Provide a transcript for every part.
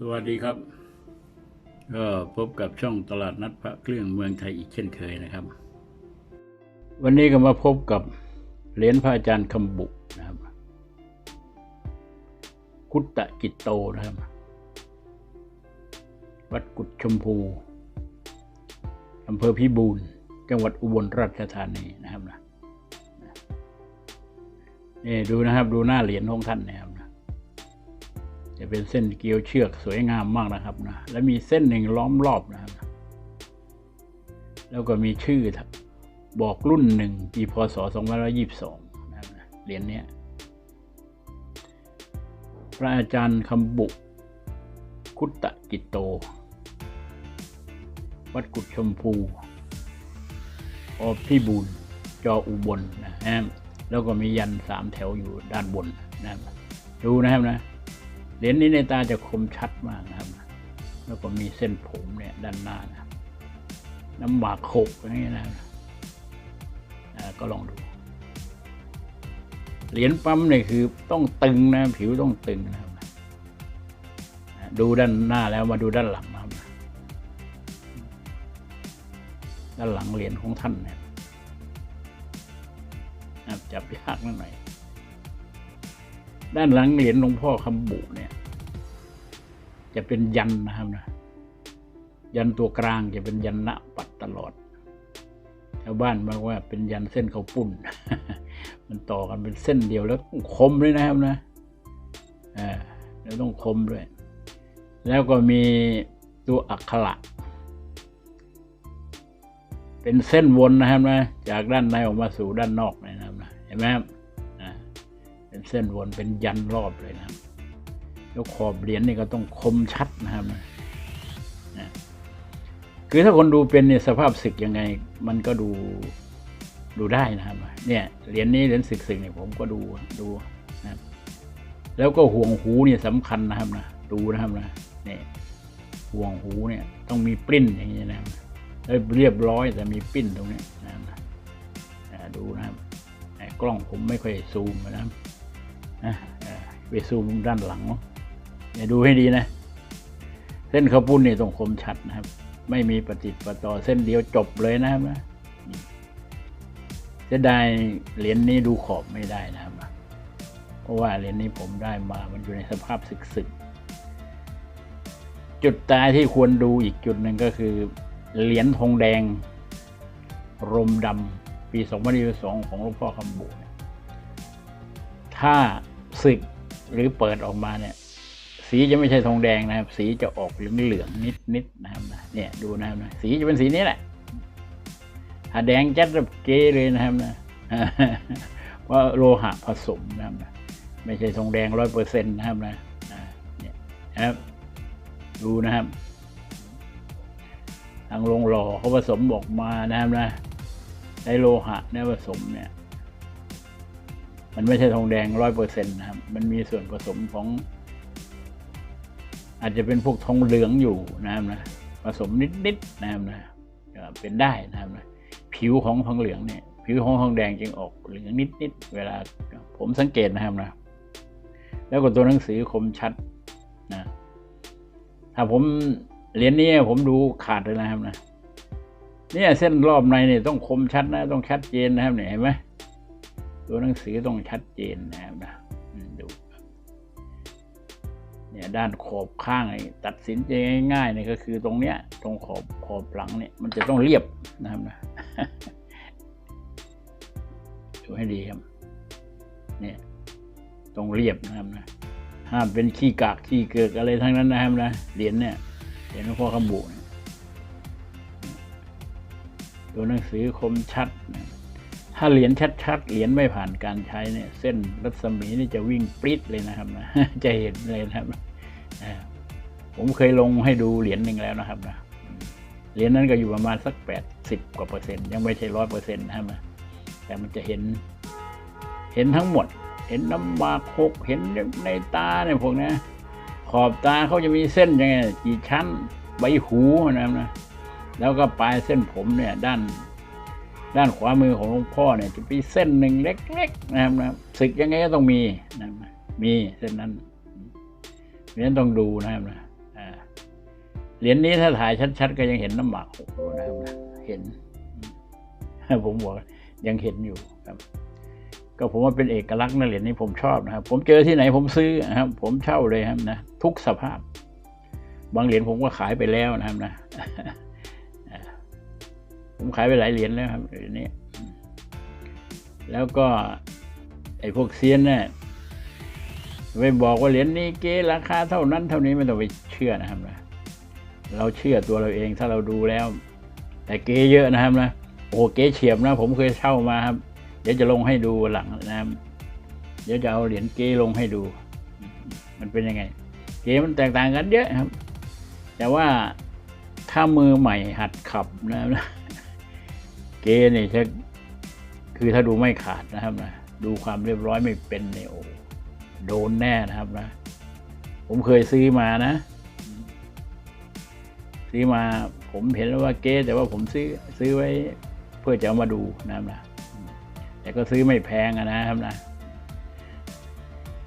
สวัสดีครับ ก็พบกับช่องตลาดนัดพระเครื่องเมืองไทยอีกเช่นเคยนะครับ วันนี้ก็มาพบกับเหรียญพระอาจารย์คำบุนะครับ กุตตะกิตโตนะครับ วัดกุดชมพูอำเภอพิบูลจังหวัดอุบลราชธานีนะครับนะนี่ดูนะครับ ดูหน้าเหรียญของท่านนะครับ จะเป็นเส้นเกลียวเชือกสวยงามมากนะครับนะและมีเส้นหนึ่งล้อมรอบนะครับ แล้วก็มีชื่อบอกรุ่นหนึ่งปีพศ2522นะครับนะเหรียญเนี้ยพระอาจารย์คำบุคุตตะกิตโต วัดกุดชมพูอพี่บูลจออุบลนะฮะแล้วก็มียันสามแถวอยู่ด้านบนนะครับดูนะครับนะ เหรียญนี้ในตาจะคมชัดมากนะครับ แล้วก็มีเส้นผมเนี่ยด้านหน้านะน้ำหมากขกอย่างนี้นะก็ลองดู เหรียญปั๊มเนี่ยคือต้องตึงนะผิวต้องตึงนะครับดูด้านหน้าแล้วมาดูด้านหลังนะครับด้านหลังเหรียญของท่านเนี่ยจับยากนิดหน่อย ด้านหลังเหรียญหลวงพ่อคำบุเนี่ย จะเป็นยันนะครับนะ ยันตัวกลางจะเป็นยันณปัดตลอดชาวบ้านบอกว่าเป็นยันเส้นเขาวปุ้นมันต่อกันเป็นเส้นเดียวแล้วคมด้วยนะครับนะอ่าแล้วต้องคมด้วย แล้วก็มีตัวอักขระเป็นเส้นวนนะครับนะ จากด้านในออกมาสู่ด้านนอกนะครับนะเห็นไหมครับ เป็นเส้นวนเป็นยันรอบเลยนะครับแล้วขอบเหรียญนี่ก็ต้องคมชัดนะครับนะคือถ้าคนดูเป็นเนี่ยสภาพศึกยังไง มันก็ดูดูได้นะครับ เนี่ยเหรียญนี้เหรียญศึกศึกเนี่ยผมก็ดูดูนะแล้วก็ห่วงหูเนี่ยสำคัญนะครับนะดูนะครับนะเนี่ยห่วงหูเนี่ยต้องมีปริ้นอย่างนี้นะครับเรียบร้อยแต่มีปริ้นตรงนี้นะดูนะครับกล้องผมไม่ค่อยซูมนะครับ นะไปซูมด้านหลังอย่าดูให้ดีนะ เส้นข้าวปุ้นนี่ต้องคมชัดนะครับ ไม่มีปฏิปต่อเส้นเดียวจบเลยนะครับนะจะได้เหรียญนี้ดูขอบไม่ได้นะครับ เพราะว่าเหรียญนี้ผมได้มา มันอยู่ในสภาพสึกๆ จุดตายที่ควรดูอีกจุดหนึ่งก็คือ เหรียญทองแดง รมดำปี 2022 ของหลวงพ่อคำบุถ้า สึกหรือเปิดออกมาเนี่ย สีจะไม่ใช่ทองแดงนะครับ สีจะออกเหลืองเหลืองนิดนิดนะครับนะเนี่ยดูนะครับนะสีจะเป็นสีนี้แหละถ้าแดงจัดแบบเกเลยนะครับนะว่าโลหะผสมนะครับนะไม่ใช่ทองแดงร้อยเปอร์เซ็นต์นะครับนะเนี่ยนะครับ ดูนะครับ ทางโรงหล่อเขาผสมออกมานะครับนะใช้โลหะเนี่ยผสมเนี่ย มันไม่ใช่ทองแดงร้อยเปอร์เซ็นต์นะครับ มันมีส่วนผสมของ อาจจะเป็นพวกทองเหลืองอยู่นะครับนะ ผสมนิดๆนะครับนะเป็นได้นะครับนะผิวของทองเหลืองเนี่ย ผิวของทองแดงจึงออกเหลืองนิดๆเวลาผมสังเกตนะครับนะ แล้วก็ตัวหนังสือคมชัดนะ ถ้าผมเหรียญนี้ผมดูขาดเลยนะครับนะเนี่ยเส้นรอบในเนี่ยต้องคมชัดนะ ต้องชัดเจนนะครับเนี่ยเห็นไหม ตัวหนังสือต้องชัดเจนนะครับนะดูเนี่ยด้านขอบข้างตัดสินใจง่ายๆเนี่ยก็คือตรงเนี้ย ตรงขอบขอบหลังเนี่ย มันจะต้องเรียบนะครับนะดูให้ดีครับเนี่ยต้องเรียบนะครับนะห้ามเป็นขี้กากขี้เกิกอะไรทั้งนั้นนะครับนะเหรียญเนี่ยเหรียญหลวงพ่อคำบุเนี่ยตัวหนังสือคมชัดนะ ถ้าเหรียญชัดๆ เหรียญไม่ผ่านการใช้เนี่ยเส้นรัศมีนี่จะวิ่งปริ๊ดเลยนะครับนะจะเห็นเลยนะครับผมเคยลงให้ดูเหรียญหนึ่งแล้วนะครับนะเหรียญนั้นก็อยู่ประมาณสักแปดสิบกว่าเปอร์เซ็นต์ยังไม่ใช่ร้อยเปอร์เซ็นต์นะครับแต่มันจะเห็น เห็นทั้งหมด เห็นน้ำมากหกเห็นในตาเนี่ยพวกนี้ขอบตาเขาจะมีเส้นยังไงกี่ชั้นใบหูนะครับนะแล้วก็ปลายเส้นผมเนี่ยด้าน ด้านขวามือของหลวงพ่อเนี่ยจะมีเส้นหนึ่งเล็กๆนะครับนะศึกยังไงก็ต้องมีนะมีเส้นนั้นเพราะนั้นต้องดูนะครับนะเหรียญนี้ถ้าถ่ายชัด ๆ ก็ยังเห็นน้ำหมากหกนะครับนะเห็นผมบอกยังเห็นอยู่ครับ ก็ผมว่าเป็นเอกลักษณ์นะเหรียญนี้ผมชอบนะครับ ผมเจอที่ไหนผมซื้อนะครับ ผมเช่าเลยครับนะทุกสภาพ บางเหรียญผมก็ขายไปแล้วนะครับนะ ผมขายไปหลายเหรียญแล้วครับเหรียญนี้ แล้วก็ ไอ้พวกเซียนเนี่ยไปบอกว่าเหรียญนี้เก๊ราคาเท่านั้นเท่านี้ไม่ต้องไปเชื่อนะครับนะเราเชื่อตัวเราเองถ้าเราดูแล้ว แต่เก๊เยอะนะครับนะโอ้เก๊เฉียบนะ ผมเคยเช่ามาครับ เดี๋ยวจะลงให้ดูหลังนะครับ เดี๋ยวจะเอาเหรียญเก๊ลงให้ดู มันเป็นยังไง เก๊มันแตกต่างกันเยอะครับ แต่ว่าถ้ามือใหม่หัดขับนะครับนะ เกเนี่ยจะคือถ้าดูไม่ขาดนะครับนะดูความเรียบร้อยไม่เป็นเนี่ยโอ้โดนแน่นะครับนะ ผมเคยซื้อมานะ ซื้อมาผมเห็นแล้วว่าเก๊แต่ว่าผมซื้อซื้อไว้เพื่อจะเอามาดูนะครับนะแต่ก็ซื้อไม่แพงนะครับนะ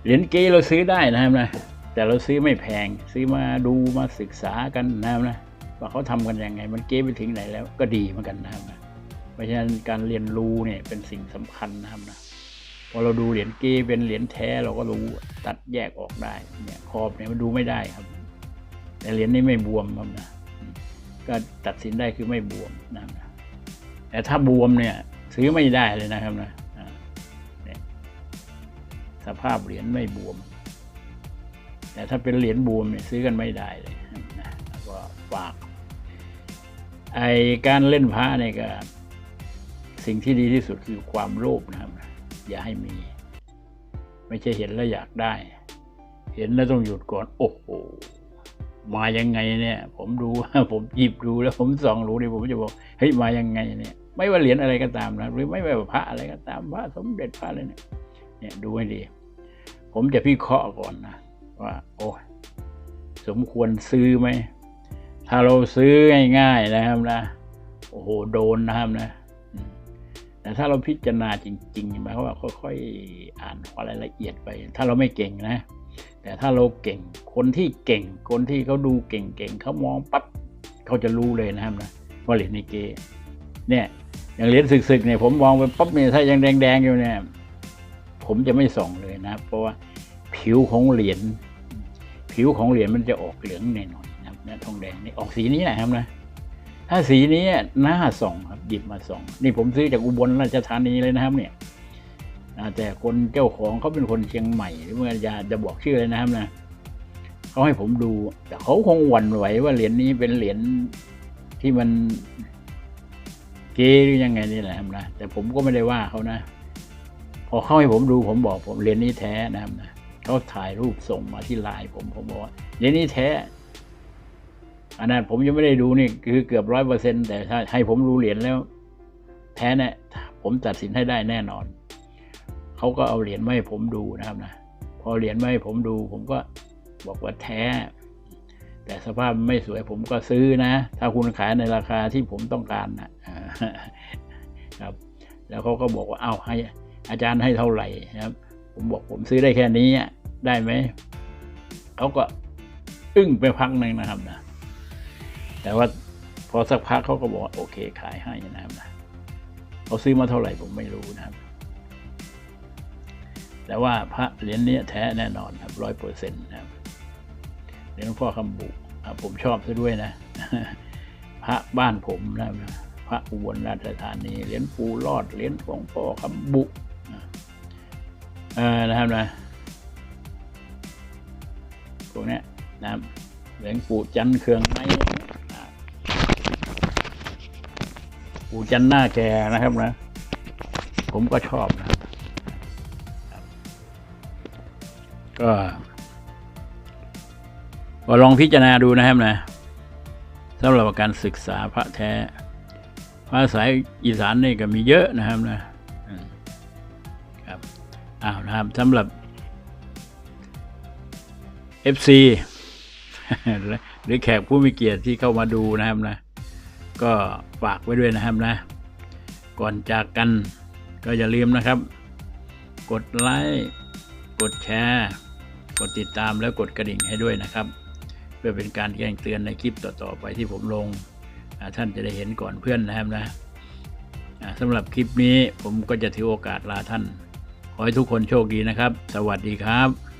เหรียญเก๊เราซื้อได้นะครับนะแต่เราซื้อไม่แพง ซื้อมาดูมาศึกษากันนะครับนะว่าเขาทำกันยังไง มันเก๊ไปถึงไหนแล้วก็ดีเหมือนกันนะครับนะ ราะฉะนั้นการเรียนรู้เนี่ยเป็นสิ่งสำคัญนะครับนะพอเราดูเหรียญเกเป็นเหรียญแท้เราก็รู้ตัดแยกออกได้เนี่ยขอบเนี่ยมันดูไม่ได้ครับ แต่เหรียญนี้ไม่บวมครับนะก็ตัดสินได้คือไม่บวมนะครับนะแต่ถ้าบวมเนี่ยซื้อไม่ได้เลยนะครับนะสภาพเหรียญไม่บวม แต่ถ้าเป็นเหรียญบวมเนี่ยซื้อกันไม่ได้เลยนะก็ฝากไอการเล่นพระเนี่ยก็ สิ่งที่ดีที่สุดคือความโลภนะครับนะอย่าให้มี ไม่ใช่เห็นแล้วอยากได้ เห็นแล้วต้องหยุดก่อน โอ้โหมายังไงเนี่ย ผมดูผมหยิบดูแล้วผมส่องรู้ดิผมจะบอกเฮ้ยมายังไงเนี่ย ไม่ว่าเหรียญอะไรก็ตามนะหรือไม่ว่าพระอะไรก็ตามพระสมเด็จพระอะไรเนี่ยเนี่ยดูให้ดี ผมจะพิเคราะห์ก่อนนะว่า โอ้สมควรซื้อไหมถ้าเราซื้อง่ายๆนะครับนะโอ้โหโดนนะครับนะ แต่ถ้าเราพิจารณาจริงๆหมายความว่าค่อยๆอ่านรายละเอียดไป ถ้าเราไม่เก่งนะ แต่ถ้าเราเก่งคนที่เก่ง คนที่เขาดูเก่งๆเขามองปั๊บเขาจะรู้เลยนะครับนะว่าเหรียญนิเกเนี่ยอย่างเหรียญศึกๆเนี่ยผมมองไปปั๊บเนี่ยถ้ายังแดงๆอยู่เนี่ยผมจะไม่ส่องเลยนะ เพราะว่าผิวของเหรียญผิวของเหรียญมันจะออกเหลืองหน่อยๆนะครับเนี่ทองแดงนี่ออกสีนี้นะครับนะ ถ้าสีนี้หน้าส่องครับหยิบมาส่อง นี่ผมซื้อจากอุบลราชธานีเลยนะครับ เนี่ยแต่คนเจ้าของเขาเป็นคนเชียงใหม่หรือเมื่อจะจะบอกชื่อเลยนะครับนะเขาให้ผมดู แต่เขาคงหวั่นไหวว่าเหรียญนี้เป็นเหรียญที่มันเก๊หรือยังไงนี่แหละครับนะแต่ผมก็ไม่ได้ว่าเขานะ พอเขาให้ผมดูผมบอกผมเหรียญนี้แท้นะครับนะเขาถ่ายรูปส่งมาที่ไลน์ผมผมบอกว่าเหรียญนี้แท้ อันนั้นผมยังไม่ได้ดูนี่คือเกือบร้อยเปอร์เซ็นแต่ถ้าให้ผมดูเหรียญแล้ว แท้แน่ผมตัดสินให้ได้แน่นอน เขาก็เอาเหรียญมาให้ผมดูนะครับนะพอเหรียญมาให้ผมดู ผมก็บอกว่าแท้ แต่สภาพไม่สวยผมก็ซื้อนะ ถ้าคุณขายในราคาที่ผมต้องการนะครับ แล้วเขาก็บอกว่าเอาให้อาจารย์ให้เท่าไหร่นะครับ ผมบอกผมซื้อได้แค่นี้ได้ไหมเขาก็อึ้งไปพักหนึ่งนะครับนะ แต่ว่าพอสักพักเขาก็บอกโอเคขายให้นะครับนะเขาซื้อมาเท่าไหร่ผมไม่รู้นะครับ แต่ว่าพระเหรียญนี้แท้แน่นอนครับร้อยเปอร์เซ็นต์นะครับเหรียญหลวงพ่อคำบุผมชอบซะด้วยนะ พระบ้านผมนะครับพระอุบลราชธานีเหรียญปูรอดเหรียญหลวงพ่อคำบุเออนะครับนะพวกนี้นะครับเหรียญปูจันเครืองไม้ ปู่จันหน้าแกนะครับนะ ผมก็ชอบนะก็ก็ลองพิจารณาดูนะครับนะสำหรับการศึกษาพระแท้ภาษาอีสานนี่ก็มีเยอะนะครับนะครับอ้าวนะครับสำหรับ FC หรือแขกผู้มีเกียรติที่เข้ามาดูนะครับนะ ก็ฝากไว้ด้วยนะครับนะ ก่อนจากกันก็อย่าลืมนะครับ กดไลค์กดแชร์ กดติดตามแล้วกดกระดิ่งให้ด้วยนะครับ เพื่อเป็นการแจ้งเตือนในคลิปต่อๆไปที่ผมลง ท่านจะได้เห็นก่อนเพื่อนนะครับนะสำหรับคลิปนี้ผมก็จะถือโอกาสลาท่าน ขอให้ทุกคนโชคดีนะครับ สวัสดีครับ